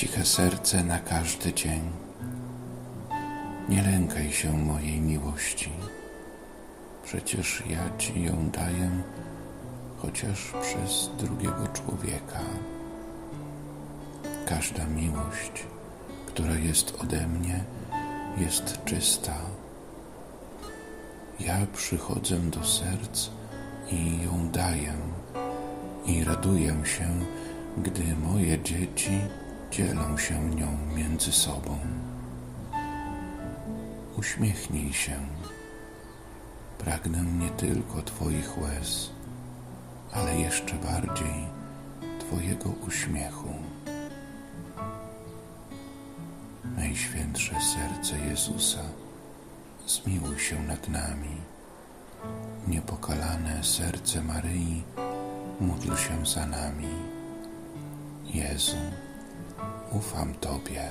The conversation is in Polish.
ciche serce na każdy dzień. Nie lękaj się mojej miłości, przecież ja ci ją daję, chociaż przez drugiego człowieka. Każda miłość, która jest ode mnie, jest czysta. Ja przychodzę do serc i ją daję, i raduję się, gdy moje dzieci dzielą się nią między sobą. Uśmiechnij się. Pragnę nie tylko Twoich łez, ale jeszcze bardziej Twojego uśmiechu. Najświętsze serce Jezusa, zmiłuj się nad nami. Niepokalane serce Maryi, módl się za nami. Jezu, Ufam Tobie.